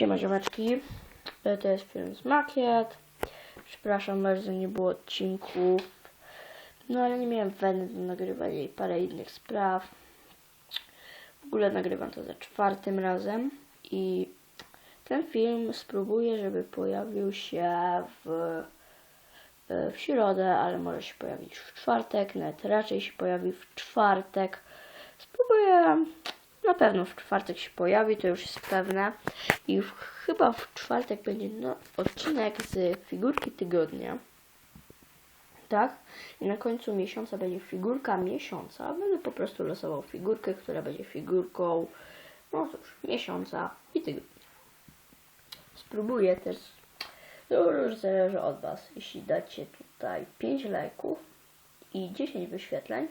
Siema ziomeczki, E, to jest film z makiet. Przepraszam bardzo, nie było odcinków. No ale nie miałem weny do nagrywania i parę innych spraw. W ogóle nagrywam to za czwartym razem i ten film spróbuję, żeby pojawił się w, e, w środę, ale może się pojawić w czwartek, nawet raczej się pojawi w czwartek. Spróbuję na pewno w czwartek się pojawi, to już jest pewne. I chyba w czwartek będzie no, odcinek z figurki tygodnia. Tak? I na końcu miesiąca będzie figurka miesiąca. Będę po prostu losował figurkę, która będzie figurką, no cóż, miesiąca i tygodnia. Spróbuję też, to już zależy od Was. Jeśli dacie tutaj 5 lajków i 10 wyświetleń,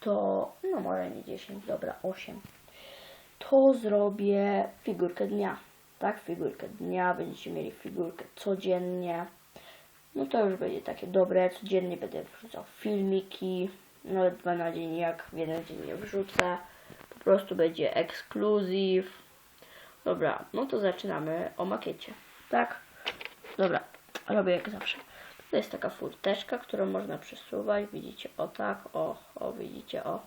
to no może nie 10, dobra, 8 to zrobię figurkę dnia. Tak, figurkę dnia, będziecie mieli figurkę codziennie. No to już będzie takie dobre, codziennie będę wrzucał filmiki, nawet dwa na dzień, jak w jeden dzień nie wrzucę. Po prostu będzie ekskluzyw. Dobra, no to zaczynamy o makiecie, tak? Dobra, robię jak zawsze. To jest taka furteczka, którą można przesuwać, widzicie, o tak, o, o, widzicie, o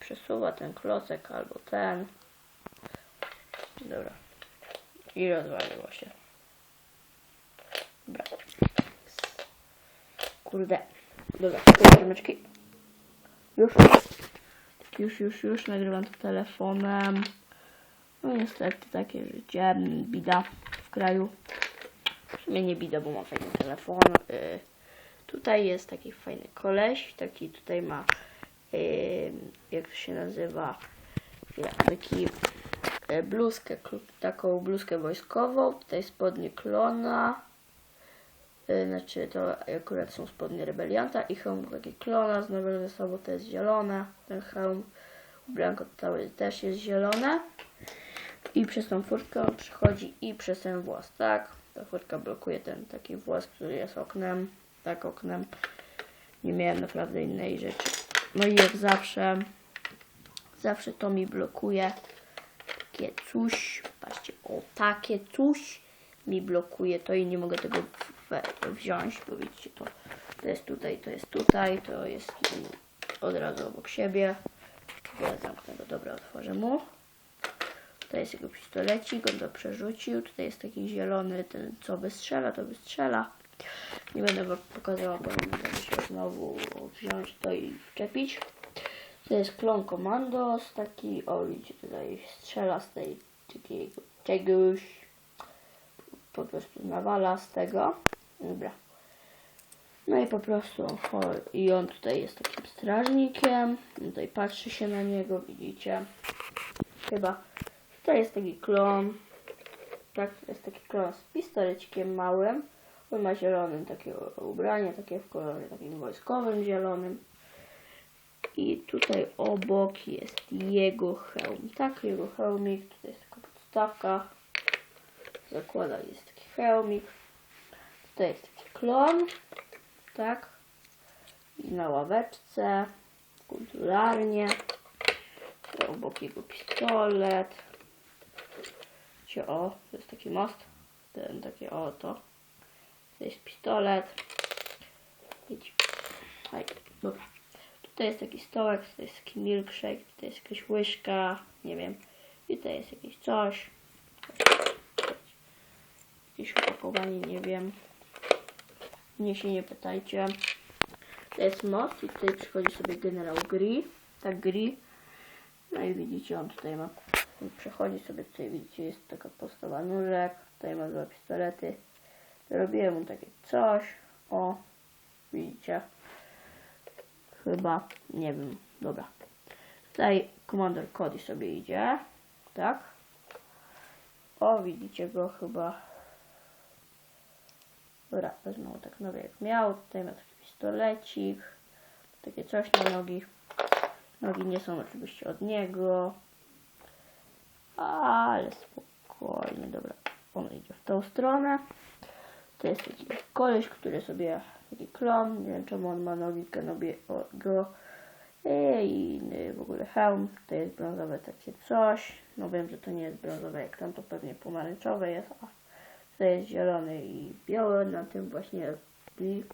przesuwa ten klocek albo ten. Dobra. I rozwaliło się. Dobra. Kurde. Dobra, ziomeczki. Już. Już, już, już nagrywam to telefonem. No niestety takie życie, bida w kraju. W sumie nie bida, bo mam fajny telefon. Y, tutaj jest taki fajny koleś, taki tutaj ma Jak to się nazywa, taki e, bluzkę, taką bluzkę wojskową, tutaj spodnie klona, y, znaczy to akurat są spodnie rebelianta i hełm taki klona, znowu ze sobą to jest zielone, ten hełm ubranko cały też jest zielone i przez tą furtkę on przechodzi i przez ten włos, tak? Ta furtka blokuje ten taki włos, który jest oknem, tak oknem. Nie miałem naprawdę innej rzeczy. No i jak zawsze, zawsze to mi blokuje. Takie coś, patrzcie, o takie coś mi blokuje to i nie mogę tego wziąć, bo widzicie, to, to jest tutaj, to jest tutaj, to jest od razu obok siebie. Ja zamknę go, dobra, otworzę mu. Tutaj jest jego pistolecik, on to przerzucił. Tutaj jest taki zielony, ten co wystrzela, to wystrzela. Nie będę wam pokazała, bo będę musiał znowu wziąć to i wczepić. To jest klon Commandos, taki, o widzicie tutaj strzela z tej takiego czegoś, po prostu nawala z tego. Dobra. No i po prostu, o, i on tutaj jest takim strażnikiem, tutaj patrzy się na niego, widzicie. Chyba, to jest taki klon, tak, to jest taki klon z pistolecikiem małym. On ma zielonym takie ubranie, takie w kolorze takim wojskowym zielonym. I tutaj obok jest jego hełm. Tak, jego hełmik. Tutaj jest taka podstawka. Zakłada jest taki hełmik. Tutaj jest taki klon. Tak. I na ławeczce. Kulturalnie. Tutaj obok jego pistolet. Widzicie, o, to jest taki most. Ten takie o to. To jest pistolet. Idź. Dobra. Tutaj jest taki stołek, tutaj jest taki milkshake, tutaj jest jakaś łyżka, nie wiem. I tutaj jest jakieś coś. Jakieś opakowanie, nie wiem. Nie się nie pytajcie. To jest most i tutaj przychodzi sobie generał Gri. Tak Gri. No i widzicie, on tutaj ma. Przechodzi sobie tutaj, widzicie, jest taka postawa nóżek. Tutaj ma dwa pistolety. Robiłem mu takie coś. O, widzicie. Chyba, nie wiem, dobra. Tutaj komandor Cody sobie idzie, tak? O, widzicie go chyba. Dobra, wezmę tak nowy jak miał. Tutaj ma taki pistolecik. Takie coś na nogi. Nogi nie są oczywiście od niego. Ale spokojnie, dobra. On idzie w tą stronę. To jest taki koleś, który sobie taki klon, nie wiem czemu on ma nogi Kenobiego I w ogóle hełm. To jest brązowe takie coś. No wiem, że to nie jest brązowe jak tam, to pewnie pomarańczowe jest. A to jest zielony i biały. Na tym właśnie i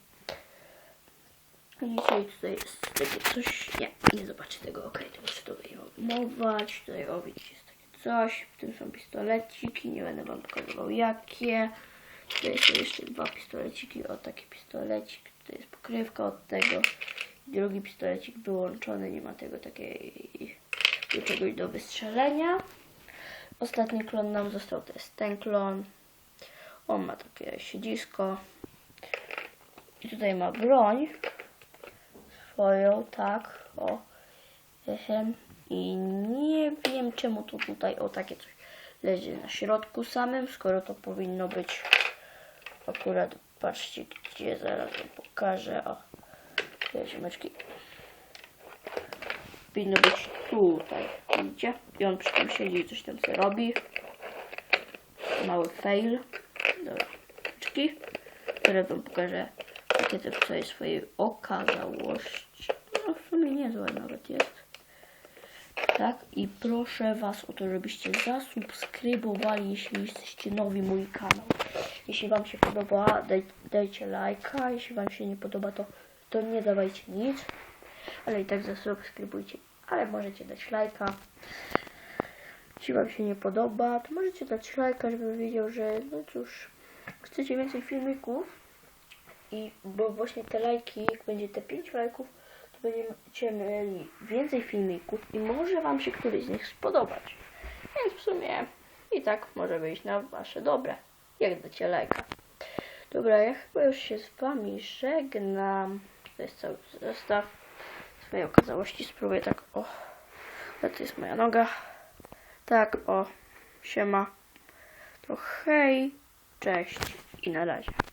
Dzisiaj tutaj jest takie coś. Nie, nie zobaczę tego. Ok, to muszę to wyjmować. Tutaj o widzicie jest takie coś. W tym są pistoleciki. Nie będę wam pokazywał jakie. Tutaj są jeszcze dwa pistoleciki. O taki pistolecik. Tutaj jest pokrywka od tego. Drugi pistolecik wyłączony. Nie ma tego takiej do czegoś do wystrzelenia. Ostatni klon nam został. To jest ten klon. On ma takie siedzisko. I tutaj ma broń swoją, tak, o. I nie wiem czemu to tutaj o takie coś leży na środku samym, skoro to powinno być akurat, patrzcie gdzie, zaraz pokażę, o. Te ziomeczki. Powinno być tutaj, widzicie? I on przy tym siedzi i coś tam sobie robi. Mały fail. Dobra, ziomeczki. Teraz wam pokażę w całej swojej okazałości. No w sumie niezłe nawet jest. Tak, i proszę Was o to, żebyście zasubskrybowali, jeśli jesteście nowi mój kanał. Jeśli Wam się podoba, daj, dajcie lajka, jeśli Wam się nie podoba, to, to nie dawajcie nic, ale i tak zasubskrybujcie, ale możecie dać lajka. Jeśli Wam się nie podoba, to możecie dać lajka, żebym wiedział, że no cóż, chcecie więcej filmików, i bo właśnie te lajki, jak będzie te 5 lajków, to będziecie mieli więcej filmików i może Wam się któryś z nich spodobać. Więc w sumie i tak może wyjść na Wasze dobre, jak dacie lajka. Dobra, ja chyba już się z Wami żegnam. To jest cały zestaw swojej okazałości. Spróbuję tak, o, to jest moja noga. Tak, o, siema. To hej, cześć i na razie.